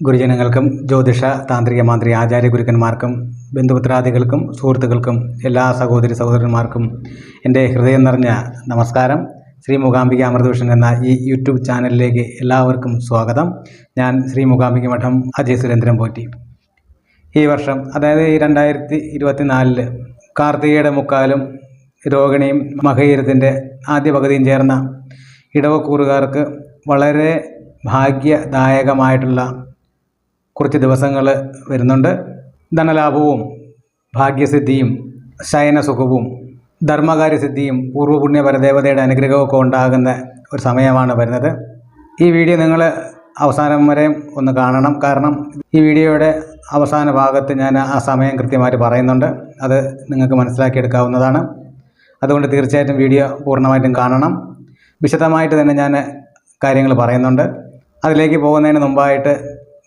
ഗുരുജനങ്ങൾക്കും ജ്യോതിഷ താന്ത്രിക മാന്ത്രി ആചാര്യ ഗുരുക്കന്മാർക്കും ബന്ധുപുത്രാദികൾക്കും സുഹൃത്തുക്കൾക്കും എല്ലാ സഹോദരി സഹോദരന്മാർക്കും എന്റെ ഹൃദയം നിറഞ്ഞ നമസ്കാരം. ശ്രീ മൂകാംബിക അമൃതഭൂഷൺ എന്ന ഈ യൂട്യൂബ് ചാനലിലേക്ക് എല്ലാവർക്കും സ്വാഗതം. ഞാൻ ശ്രീ മൂകാംബിക മഠം അജയ് സുരേന്ദ്രൻ പോറ്റി. ഈ വർഷം അതായത് ഈ രണ്ടായിരത്തി ഇരുപത്തിനാലിൽ കാർത്തികയുടെ മുക്കാലും രോഹിണിയും മഹീരത്തിന്റെ ആദ്യ പകുതിയും ചേർന്ന ഇടവക്കൂറുകാർക്ക് വളരെ ഭാഗ്യദായകമായിട്ടുള്ള കുറച്ച് ദിവസങ്ങൾ വരുന്നുണ്ട്. ധനലാഭവും ഭാഗ്യസിദ്ധിയും ശയനസുഖവും ധർമ്മകാര്യസിദ്ധിയും പൂർവപുണ്യ പരദേവതയുടെ അനുഗ്രഹമൊക്കെ ഉണ്ടാകുന്ന ഒരു സമയമാണ് വരുന്നത്. ഈ വീഡിയോ നിങ്ങൾ അവസാനം വരെ ഒന്ന് കാണണം. കാരണം ഈ വീഡിയോയുടെ അവസാന ഭാഗത്ത് ഞാൻ ആ സമയം കൃത്യമായിട്ട് പറയുന്നുണ്ട്. അത് നിങ്ങൾക്ക് മനസ്സിലാക്കിയെടുക്കാവുന്നതാണ്. അതുകൊണ്ട് തീർച്ചയായിട്ടും വീഡിയോ പൂർണമായിട്ടും കാണണം. വിശദമായിട്ട് തന്നെ ഞാൻ കാര്യങ്ങൾ പറയുന്നുണ്ട്. അതിലേക്ക് പോകുന്നതിന് മുമ്പായിട്ട്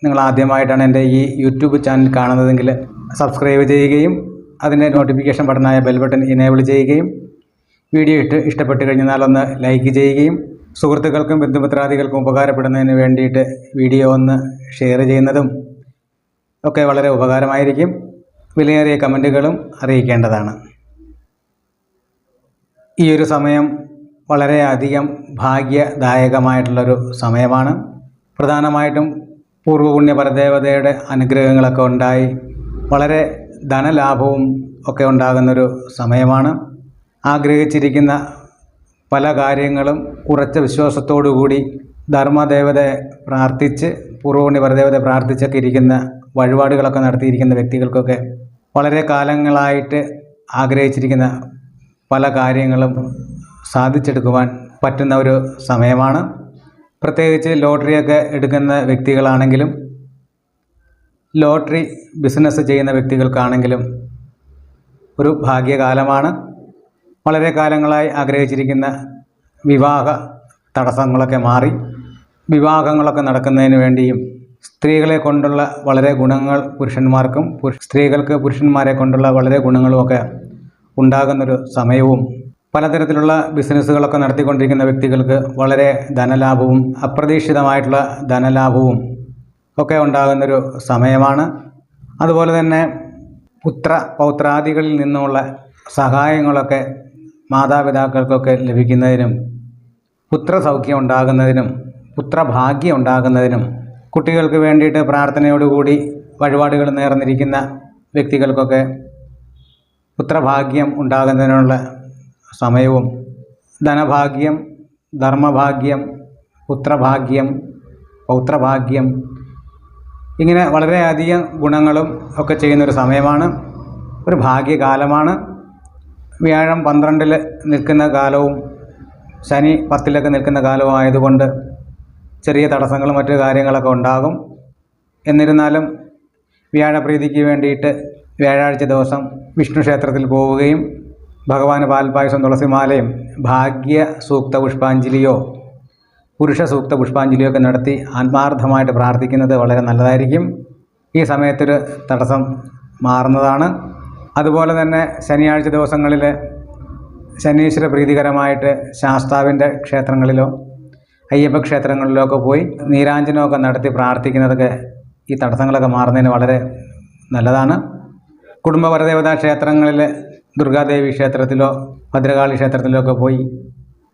നിങ്ങൾ ആദ്യമായിട്ടാണ് എന്റെ ഈ യൂട്യൂബ് ചാനൽ കാണുന്നതെങ്കിൽ സബ്സ്ക്രൈബ് ചെയ്യുകയും അതിന്റെ നോട്ടിഫിക്കേഷൻ ബട്ടണായ ബെൽ ബട്ടൺ ഇനേബിൾ ചെയ്യുകയും വീഡിയോ ഇട്ട് ഇഷ്ടപ്പെട്ട് കഴിഞ്ഞാൽ ഒന്ന് ലൈക്ക് ചെയ്യുകയും സുഹൃത്തുക്കൾക്കും ബന്ധുമിത്രാദികൾക്കും ഉപകാരപ്പെടുന്നതിന് വേണ്ടിയിട്ട് വീഡിയോ ഒന്ന് ഷെയർ ചെയ്യുന്നതും ഒക്കെ വളരെ ഉപകാരമായിരിക്കും. വിലയേറിയ കമന്റുകളും അറിയിക്കേണ്ടതാണ്. ഈ ഒരു സമയം വളരെയധികം ഭാഗ്യദായകമായിട്ടുള്ളൊരു സമയമാണ്. പ്രധാനമായിട്ടും പൂർവപുണ്യ പരദേവതയുടെ അനുഗ്രഹങ്ങളൊക്കെ ഉണ്ടായി. വളരെ ധനലാഭവും ഒക്കെ ഉണ്ടാകുന്നൊരു സമയമാണ്. ആഗ്രഹിച്ചിരിക്കുന്ന പല കാര്യങ്ങളും ഉറച്ച വിശ്വാസത്തോടുകൂടി ധർമ്മദേവതയെ പ്രാർത്ഥിച്ച് പൂർവപുണ്യ പരദേവതയെ പ്രാർത്ഥിച്ചൊക്കെ ഇരിക്കുന്ന വഴിപാടുകളൊക്കെ നടത്തിയിരിക്കുന്ന വ്യക്തികൾക്കൊക്കെ വളരെ കാലങ്ങളായിട്ട് ആഗ്രഹിച്ചിരിക്കുന്ന പല കാര്യങ്ങളും സാധിച്ചെടുക്കുവാൻ പറ്റുന്ന ഒരു സമയമാണ്. പ്രത്യേകിച്ച് ലോട്ടറിയൊക്കെ എടുക്കുന്ന വ്യക്തികളാണെങ്കിലും ലോട്ടറി ബിസിനസ് ചെയ്യുന്ന വ്യക്തികൾക്കാണെങ്കിലും ഒരു ഭാഗ്യകാലമാണ്. വളരെ കാലങ്ങളായി ആഗ്രഹിച്ചിരിക്കുന്ന വിവാഹ തടസ്സങ്ങളൊക്കെ മാറി. വിവാഹങ്ങളൊക്കെ നടക്കുന്നതിന് വേണ്ടിയും സ്ത്രീകളെ കൊണ്ടുള്ള വളരെ ഗുണങ്ങൾ പുരുഷന്മാർക്കും സ്ത്രീകൾക്ക് പുരുഷന്മാരെ കൊണ്ടുള്ള വളരെ ഗുണങ്ങളുമൊക്കെ ഉണ്ടാകുന്നൊരു സമയവും പലതരത്തിലുള്ള ബിസിനസ്സുകളൊക്കെ നടത്തിക്കൊണ്ടിരിക്കുന്ന വ്യക്തികൾക്ക് വളരെ ധനലാഭവും അപ്രതീക്ഷിതമായിട്ടുള്ള ധനലാഭവും ഒക്കെ ഉണ്ടാകുന്നൊരു സമയമാണ്. അതുപോലെ തന്നെ പുത്ര പൗത്രാദികളിൽ നിന്നുമുള്ള സഹായങ്ങളൊക്കെ മാതാപിതാക്കൾക്കൊക്കെ ലഭിക്കുന്നതിനും പുത്രസൗഖ്യം ഉണ്ടാകുന്നതിനും പുത്രഭാഗ്യം ഉണ്ടാകുന്നതിനും കുട്ടികൾക്ക് വേണ്ടിയിട്ട് പ്രാർത്ഥനയോടുകൂടി വഴിപാടുകൾ നേർന്നിരിക്കുന്ന വ്യക്തികൾക്കൊക്കെ പുത്രഭാഗ്യം ഉണ്ടാകുന്നതിനുള്ള സമയവും ധനഭാഗ്യം ധർമ്മഭാഗ്യം പുത്രഭാഗ്യം പൗത്രഭാഗ്യം ഇങ്ങനെ വളരെയധികം ഗുണങ്ങളും ഒക്കെ ചെയ്യുന്നൊരു സമയമാണ്. ഒരു ഭാഗ്യകാലമാണ്. വ്യാഴം പന്ത്രണ്ടിൽ നിൽക്കുന്ന കാലവും ശനി പത്തിലൊക്കെ നിൽക്കുന്ന കാലവും ആയതുകൊണ്ട് ചെറിയ തടസ്സങ്ങളും മറ്റു കാര്യങ്ങളൊക്കെ ഉണ്ടാകും. എന്നിരുന്നാലും വ്യാഴപ്രീതിക്ക് വേണ്ടിയിട്ട് വ്യാഴാഴ്ച ദിവസം വിഷ്ണു ക്ഷേത്രത്തിൽ പോവുകയും ഭഗവാന് പാൽപായസം തുളസിമാലയും ഭാഗ്യ സൂക്ത പുഷ്പാഞ്ജലിയോ പുരുഷ സൂക്ത പുഷ്പാഞ്ജലിയോ ഒക്കെ നടത്തി ആത്മാർത്ഥമായിട്ട് പ്രാർത്ഥിക്കുന്നത് വളരെ നല്ലതായിരിക്കും. ഈ സമയത്തൊരു തടസ്സം മാറുന്നതാണ്. അതുപോലെ തന്നെ ശനിയാഴ്ച ദിവസങ്ങളിൽ ശനീശ്വര പ്രീതികരമായിട്ട് ശാസ്താവിന്റെ ക്ഷേത്രങ്ങളിലോ അയ്യപ്പ ക്ഷേത്രങ്ങളിലോ ഒക്കെ പോയി നീരാഞ്ജനമൊക്കെ നടത്തി പ്രാർത്ഥിക്കുന്നതൊക്കെ ഈ തടസ്സങ്ങളൊക്കെ മാറുന്നതിന് വളരെ നല്ലതാണ്. കുടുംബപരദേവതാ ക്ഷേത്രങ്ങളിൽ ദുർഗാദേവി ക്ഷേത്രത്തിലോ ഭദ്രകാളി ക്ഷേത്രത്തിലോ ഒക്കെ പോയി.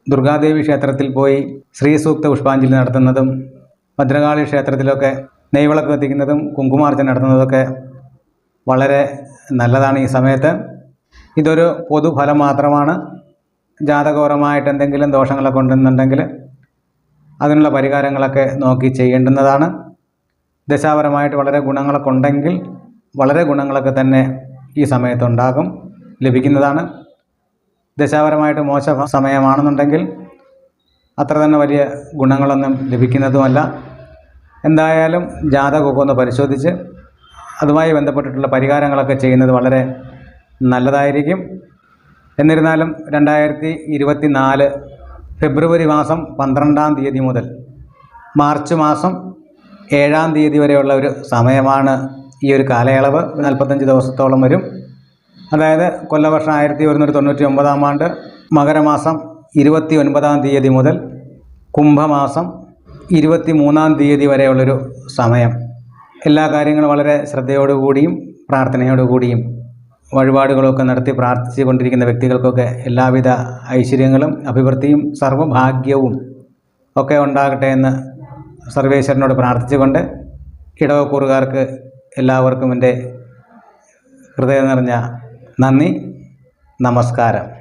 ദുർഗാദേവി ക്ഷേത്രത്തിൽ പോയി ശ്രീസൂക്ത പുഷ്പാഞ്ജലി നടത്തുന്നതും ഭദ്രകാളി ക്ഷേത്രത്തിലൊക്കെ നെയ്വിളക്ക് കത്തിക്കുന്നതും കുങ്കുമാർച്ച നടത്തുന്നതൊക്കെ വളരെ നല്ലതാണ് ഈ സമയത്ത്. ഇതൊരു പൊതുഫലം മാത്രമാണ്. ജാതകപരമായിട്ട് എന്തെങ്കിലും ദോഷങ്ങളൊക്കെ ഉണ്ടെന്നുണ്ടെങ്കിൽ അതിനുള്ള പരിഹാരങ്ങളൊക്കെ നോക്കി ചെയ്യേണ്ടുന്നതാണ്. ദശാപരമായിട്ട് വളരെ ഗുണങ്ങളൊക്കെ ഉണ്ടെങ്കിൽ വളരെ ഗുണങ്ങളൊക്കെ തന്നെ ഈ സമയത്തുണ്ടാകും. ലഭിക്കുന്നതാണ്. ദശാപരമായിട്ട് മോശ സമയമാണെന്നുണ്ടെങ്കിൽ അത്ര തന്നെ വലിയ ഗുണങ്ങളൊന്നും ലഭിക്കുന്നതുമല്ല. എന്തായാലും ജാതകമൊക്കെ ഒന്ന് പരിശോധിച്ച് അതുമായി ബന്ധപ്പെട്ടിട്ടുള്ള പരിഹാരങ്ങളൊക്കെ ചെയ്യുന്നത് വളരെ നല്ലതായിരിക്കും. എന്നിരുന്നാലും രണ്ടായിരത്തി ഇരുപത്തി നാല് ഫെബ്രുവരി മാസം പന്ത്രണ്ടാം തീയതി മുതൽ മാർച്ച് മാസം ഏഴാം തീയതി വരെയുള്ള ഒരു സമയമാണ് ഈ ഒരു കാലയളവ്. നാൽപ്പത്തഞ്ച് ദിവസത്തോളം വരും. അതായത് കൊല്ലവർഷം ആയിരത്തി ഒരുന്നൂറ്റി തൊണ്ണൂറ്റി ഒമ്പതാം ആണ്ട് മകരമാസം ഇരുപത്തി ഒൻപതാം തീയതി മുതൽ കുംഭമാസം ഇരുപത്തി മൂന്നാം തീയതി വരെയുള്ളൊരു സമയം. എല്ലാ കാര്യങ്ങളും വളരെ ശ്രദ്ധയോടുകൂടിയും പ്രാർത്ഥനയോടുകൂടിയും വഴിപാടുകളൊക്കെ നടത്തി പ്രാർത്ഥിച്ചു കൊണ്ടിരിക്കുന്ന വ്യക്തികൾക്കൊക്കെ എല്ലാവിധ ഐശ്വര്യങ്ങളും അഭിവൃദ്ധിയും സർവഭാഗ്യവും ഒക്കെ ഉണ്ടാകട്ടെ എന്ന് സർവേശ്വരനോട് പ്രാർത്ഥിച്ചുകൊണ്ട് ഇടവക്കൂറുകാർക്ക് എല്ലാവർക്കും എന്റെ ഹൃദയം നിറഞ്ഞ നന്ദി. നമസ്കാരം.